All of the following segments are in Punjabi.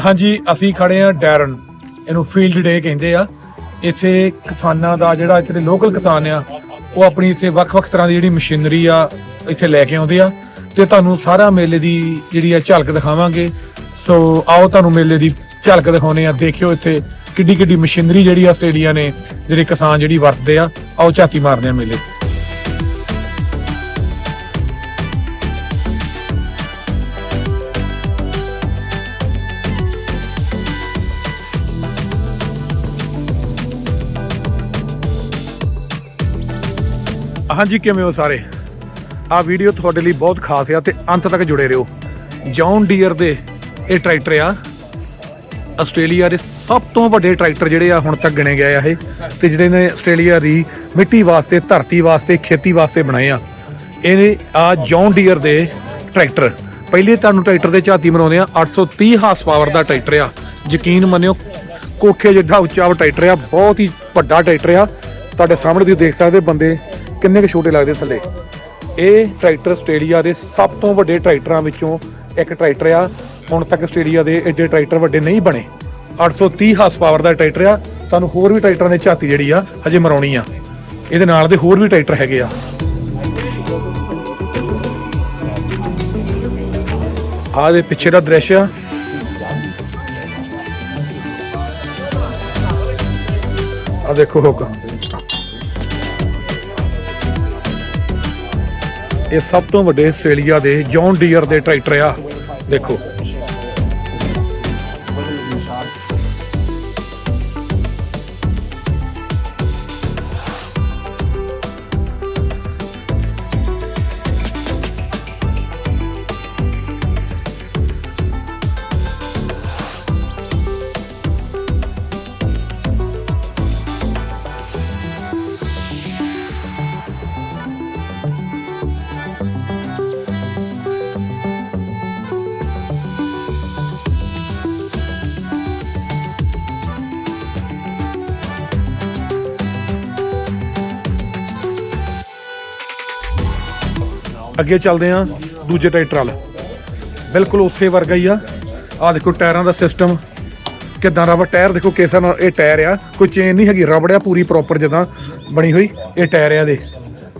ਹਾਂਜੀ, ਅਸੀਂ ਖੜੇ ਆ ਡੈਰਨ, ਇਹਨੂੰ ਫੀਲਡ ਡੇ ਕਹਿੰਦੇ ਆ। ਇੱਥੇ ਕਿਸਾਨਾਂ ਦਾ ਜਿਹੜਾ ਇੱਥੇ ਦੇ ਲੋਕਲ ਕਿਸਾਨ ਆ, ਉਹ ਆਪਣੀ ਇੱਥੇ ਵੱਖ-ਵੱਖ ਤਰ੍ਹਾਂ ਦੀ ਜਿਹੜੀ ਮਸ਼ੀਨਰੀ ਆ, ਇੱਥੇ ਲੈ ਕੇ ਆਉਂਦੇ ਆ। ਤੇ ਤੁਹਾਨੂੰ ਸਾਰਾ ਮੇਲੇ ਦੀ ਜਿਹੜੀ ਆ ਝਲਕ ਦਿਖਾਵਾਂਗੇ। ਸੋ ਆਓ ਤੁਹਾਨੂੰ ਮੇਲੇ ਦੀ ਝਲਕ ਦਿਖਾਉਨੇ ਆ, ਦੇਖਿਓ ਇੱਥੇ ਕਿੱਡੀ ਕਿੱਡੀ ਮਸ਼ੀਨਰੀ ਜਿਹੜੀ ਆਸਟ੍ਰੇਲੀਆ ਨੇ, ਜਿਹੜੇ ਕਿਸਾਨ ਜਿਹੜੀ ਵਰਤਦੇ ਆ। ਆਓ ਝਾਤੀ ਮਾਰਦੇ ਆ ਮੇਲੇ। ਹਾਂਜੀ, ਕਿਵੇਂ ਹੋ ਸਾਰੇ? ਆ ਵੀਡੀਓ ਤੁਹਾਡੇ ਲਈ ਬਹੁਤ ਖਾਸ ਆ ਤੇ ਅੰਤ ਤੱਕ ਜੁੜੇ ਰਹੋ। ਜੌਨ ਡੀਅਰ ਦੇ ਇਹ ਟਰੈਕਟਰ ਆ। ਆਸਟ੍ਰੇਲੀਆ ਦੇ ਸਭ ਤੋਂ ਵੱਡੇ ਟਰੈਕਟਰ ਜਿਹੜੇ ਆ ਹੁਣ ਤੱਕ ਗਿਣੇ ਗਏ ਆ ਇਹ ਤੇ ਜਿਹੜੇ ਨੇ ਆਸਟ੍ਰੇਲੀਆ ਦੀ ਮਿੱਟੀ ਵਾਸਤੇ, ਧਰਤੀ ਵਾਸਤੇ, ਖੇਤੀ ਵਾਸਤੇ ਬਣਾਏ ਆ। ਇਹਨੇ ਆ ਜੌਨ ਡੀਅਰ ਦੇ ਟਰੈਕਟਰ ਪਹਿਲੇ ਤੁਹਾਨੂੰ ਟਰੈਕਟਰ ਦੇ ਝਾਤੀ ਮਰਾਉਂਦੇ ਆ। 830 ਹਾਰਸ ਪਾਵਰ ਦਾ ਟਰੈਕਟਰ ਆ। ਯਕੀਨ ਮੰਨਿਓ ਕੋਖੇ ਜਿੱਡਾ ਉੱਚਾ ਟਰੈਕਟਰ ਆ। ਬਹੁਤ ਹੀ ਵੱਡਾ ਟਰੈਕਟਰ ਆ। ਤੁਹਾਡੇ ਸਾਹਮਣੇ ਤੁਸੀਂ ਦੇਖ ਸਕਦੇ ਬੰਦੇ ਕਿੰਨੇ ਕੁ ਛੋਟੇ ਲੱਗਦੇ ਥੱਲੇ? ਇਹ ਟਰੈਕਟਰ ਆਸਟ੍ਰੇਲੀਆ ਦੇ ਸਭ ਤੋਂ ਵੱਡੇ ਟਰੈਕਟਰਾਂ ਵਿੱਚੋਂ ਇੱਕ ਟਰੈਕਟਰ ਆ। ਹੁਣ ਤੱਕ ਆਸਟ੍ਰੇਲੀਆ ਦੇ ਐਡੇ ਟਰੈਕਟਰ ਵੱਡੇ ਨਹੀਂ ਬਣੇ। 830 ਹਾਰਸ ਪਾਵਰ ਦਾ ਟਰੈਕਟਰ ਆ। ਤੁਹਾਨੂੰ ਹੋਰ ਵੀ ਟਰੈਕਟਰਾਂ ਦੇ ਝਾਤੀ ਜਿਹੜੀ ਆ, ਹਜੇ ਮਰਾਉਣੀ ਆ। ਇਹਦੇ ਨਾਲ ਦੇ ਹੋਰ ਵੀ ਟਰੈਕਟਰ ਹੈਗੇ ਆ। ਆਹ ਦੇ ਪਿੱਛੇ ਦਾ ਦ੍ਰਿਸ਼ ਆ। ਆ ਦੇਖੋ ਹੁੱਕ ਇਹ ਸਭ ਤੋਂ ਵੱਡੇ ਆਸਟ੍ਰੇਲੀਆ ਦੇ ਜੌਨ ਡੀਅਰ ਦੇ ਟਰੈਕਟਰ ਆ। ਦੇਖੋ। ਅੱਗੇ ਚੱਲਦੇ ਆ ਦੂਜੇ ਟਰੈਕਟਰ ਵੱਲ। ਬਿਲਕੁਲ ਉਸੇ ਵਰਗਾ ਹੀ ਆ। ਆ ਦੇਖੋ ਟਾਇਰਾਂ ਦਾ ਸਿਸਟਮ ਕਿਦਾਂ ਰਬੜ ਟਾਇਰ ਦੇਖੋ ਕਿਸ ਨਾਲ ਇਹ ਟਾਇਰ ਆ। ਕੋਈ ਚੇਨ ਨਹੀਂ ਹੈਗੀ ਰਬੜ ਆ ਪੂਰੀ ਪ੍ਰੋਪਰ ਜਦਾਂ ਬਣੀ ਹੋਈ। ਇਹ ਟਾਇਰ ਆ ਦੇ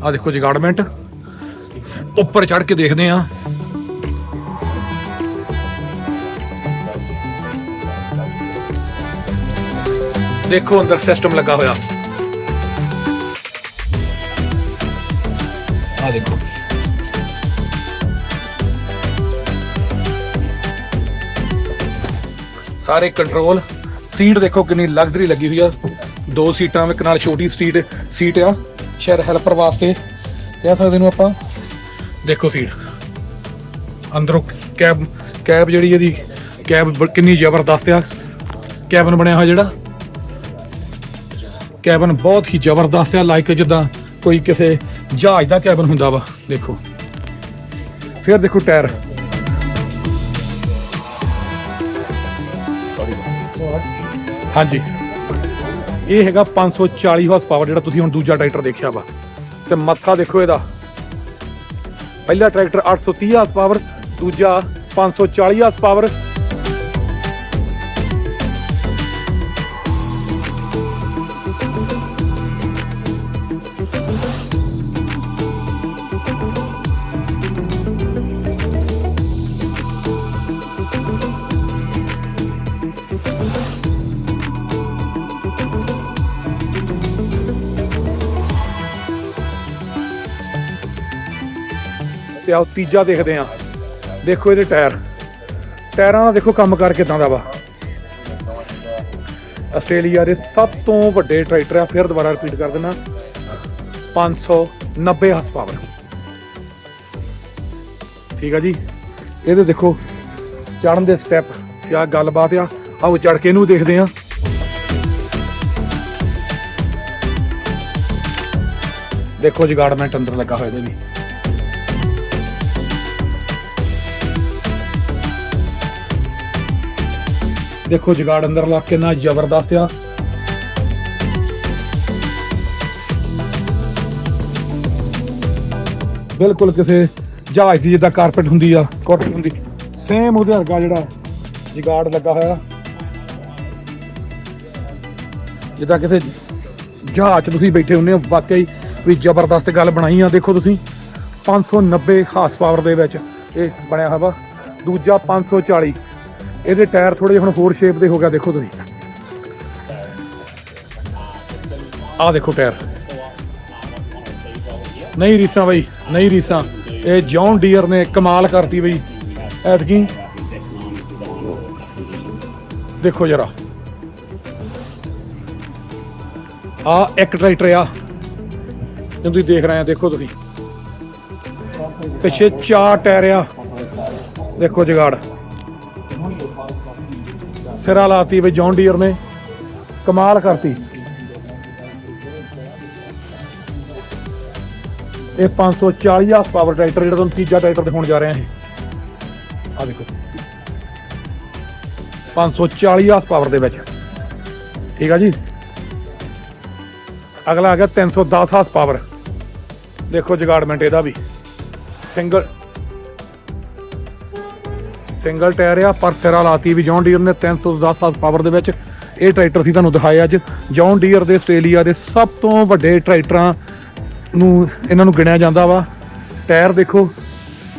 ਆ ਦੇਖੋ ਜਗਾੜਮੈਂਟ। ਉੱਪਰ ਚੜ ਕੇ ਦੇਖਦੇ ਆ ਦੇਖੋ ਅੰਦਰ ਸਿਸਟਮ ਲੱਗਾ ਹੋਇਆ। ਆ ਦੇਖੋ। ਸਾਰੇ ਕੰਟਰੋਲ ਸੀਟ ਦੇਖੋ ਕਿੰਨੀ ਲਗਜ਼ਰੀ ਲੱਗੀ ਹੋਈ ਆ। ਦੋ ਸੀਟਾਂ ਵਿੱਚ ਨਾਲ ਛੋਟੀ ਸੀਟ ਸੀਟ ਆ ਸ਼ਹਿਰ ਹੈਲਪਰ ਵਾਸਤੇ। ਕਹਿ ਸਕਦੇ ਨੂੰ ਆਪਾਂ। ਦੇਖੋ ਸੀਟ ਅੰਦਰੋਂ ਕੈਬ ਕੈਬ ਜਿਹੜੀ ਇਹਦੀ ਕੈਬ ਕਿੰਨੀ ਜ਼ਬਰਦਸਤ ਆ। ਕੈਬਨ ਬਣਿਆ ਹੋਇਆ ਜਿਹੜਾ। ਕੈਬਨ ਬਹੁਤ ਹੀ ਜ਼ਬਰਦਸਤ ਆ ਲਾਈਕ ਜਿੱਦਾਂ ਕੋਈ ਕਿਸੇ ਜਹਾਜ਼ ਦਾ ਕੈਬਨ ਹੁੰਦਾ ਵਾ। ਦੇਖੋ। ਫਿਰ ਦੇਖੋ ਟਾਇਰ ਹਾਂਜੀ। ਇਹ ਹੈਗਾ 540 ਹਾਰਸ ਪਾਵਰ ਜਿਹੜਾ ਤੁਸੀਂ ਹੁਣ ਦੂਜਾ ਟਰੈਕਟਰ ਦੇਖਿਆ ਵਾ। ਤੇ ਮੱਥਾ ਦੇਖੋ ਇਹਦਾ। ਪਹਿਲਾ ਟਰੈਕਟਰ 830 ਹਾਰਸ ਪਾਵਰ ਦੂਜਾ 540 ਹਾਰਸ ਪਾਵਰ ਤੇ ਆਓ ਤੀਜਾ ਦੇਖਦੇ ਆ ਦੇਖੋ ਇਹਦੇ ਟਾਇਰ। ਟਾਇਰਾਂ ਦਾ ਦੇਖੋ ਕੰਮ ਕਰ ਕਿਦਾਂ ਦਾ ਵਾ। ਆਸਟ੍ਰੇਲੀਆ ਦੇ ਸਭ ਤੋਂ ਵੱਡੇ ਟਰੈਕਟਰ ਆ, ਫਿਰ ਦੁਬਾਰਾ ਰਿਪੀਟ ਕਰ ਦਿੰਦਾ। 590 ਹਾਰਸ ਪਾਵਰ ਠੀਕ ਆ ਜੀ। ਇਹਦੇ ਦੇਖੋ ਚੜਨ ਦੇ ਸਟੈਪ ਕਿਆ ਗੱਲਬਾਤ ਆ। ਆਓ ਚੜ ਕੇ ਇਹਨੂੰ ਦੇਖਦੇ ਆ ਦੇਖੋ ਜਗਾੜਮੈਂਟ ਅੰਦਰ ਲੱਗਾ ਹੋਇਆ ਇਹਦੇ ਵੀ। ਦੇਖੋ ਜਗਾੜ ਅੰਦਰਲਾ ਲਾ ਜ਼ਬਰਦਸਤ ਆ। ਬਿਲਕੁਲ ਕਿਸੇ ਜਹਾਜ਼ ਦੀ ਜਿੱਦਾਂ ਕਾਰਪੈਟ ਹੁੰਦੀ ਆ ਕੋਟਨ ਹੁੰਦੀ ਸੇਮ ਉਹਦੇ ਵਰਗਾ ਜਿਹੜਾ ਜਿਗਾੜ ਲੱਗਾ ਹੋਇਆ। ਜਿੱਦਾਂ ਕਿਸੇ ਜਹਾਜ਼ 'ਚ ਤੁਸੀਂ ਬੈਠੇ ਹੁੰਦੇ ਹੋ, ਵਾਕਈ ਵੀ ਜ਼ਬਰਦਸਤ ਗੱਲ ਬਣਾਈ ਆ, ਦੇਖੋ ਤੁਸੀਂ 590 ਹਾਰਸ ਪਾਵਰ ਦੇ ਵਿੱਚ ਇਹ ਬਣਿਆ ਹੋਇਆ ਵਾ। ਦੂਜਾ 540 ਇਹਦੇ ਟਾਇਰ ਥੋੜੇ ਜਿਹੇ ਹੁਣ ਹੋਰ ਸ਼ੇਪ ਦੇ ਹੋ ਗਿਆ, ਦੇਖੋ ਤੁਸੀਂ। ਆਹ ਦੇਖੋ ਟਾਇਰ। ਨਹੀਂ ਰੀਸਾਂ ਬਈ, ਨਹੀਂ ਰੀਸਾਂ। ਇਹ ਜੌਨ ਡੀਅਰ ਨੇ ਕਮਾਲ ਕਰਤੀ ਬਈ। ਐਤਕੀ। ਦੇਖੋ ਜਰਾ। ਆ ਇੱਕ ਟਰੈਕਟਰ ਆ। ਜਿਹਨੂੰ ਤੁਸੀਂ ਦੇਖ ਰਹੇ ਆ, ਦੇਖੋ ਤੁਸੀਂ। ਪਿੱਛੇ ਚਾਰ ਟਾਇਰ ਆ। ਦੇਖੋ ਜਗਾੜ। ਸਿਰਾ ਲਾਤੀ ਬਈ ਜੌਨ ਡੀਅਰ ਨੇ। ਕਮਾਲ ਕਰਤੀ। ਇਹ 540 ਹਾਰਸ ਪਾਵਰ ਟਰੈਕਟਰ ਜਿਹੜਾ ਤੁਹਾਨੂੰ ਤੀਜਾ ਟਰੈਕਟਰ ਦਿਖਾਉਣ ਜਾ ਰਹੇ ਹਾਂ ਇਹ। ਆ ਦੇਖੋ। 540 ਹਾਰਸ ਪਾਵਰ ਦੇ ਵਿੱਚ। ਠੀਕ ਆ ਜੀ? ਅਗਲਾ ਆ ਗਿਆ 310 ਹਾਰਸ ਪਾਵਰ। ਦੇਖੋ ਜਗਾੜਮੈਂਟ ਇਹਦਾ ਵੀ। ਸਿੰਗਲ ਸਿੰਗਲ ਟਾਇਰ ਆ, ਪਰ ਸਿਰਾ ਲਾਤੀ ਵੀ ਜੌਨ ਡੀਅਰ ਨੇ 310 ਹਾਰਸ ਪਾਵਰ ਦੇ ਵਿੱਚ। ਇਹ ਟਰੈਕਟਰ ਸੀ ਤੁਹਾਨੂੰ ਦਿਖਾਇਆ ਅੱਜ। ਜੌਨ ਡੀਅਰ ਦੇ ਆਸਟ੍ਰੇਲੀਆ ਦੇ ਸਭ ਤੋਂ ਵੱਡੇ ਟਰੈਕਟਰਾਂ ਨੂੰ ਇਹਨਾਂ ਨੂੰ ਗਿਣਿਆ ਜਾਂਦਾ ਵਾ। ਟਾਇਰ ਦੇਖੋ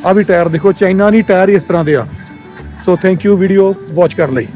ਆ ਵੀ ਟਾਇਰ ਦੇਖੋ, ਚਾਈਨਾ ਨਹੀਂ ਟਾਇਰ ਇਸ ਤਰ੍ਹਾਂ ਦੇ ਆ। So thank you video watch ਕਰਨ ਲਈ।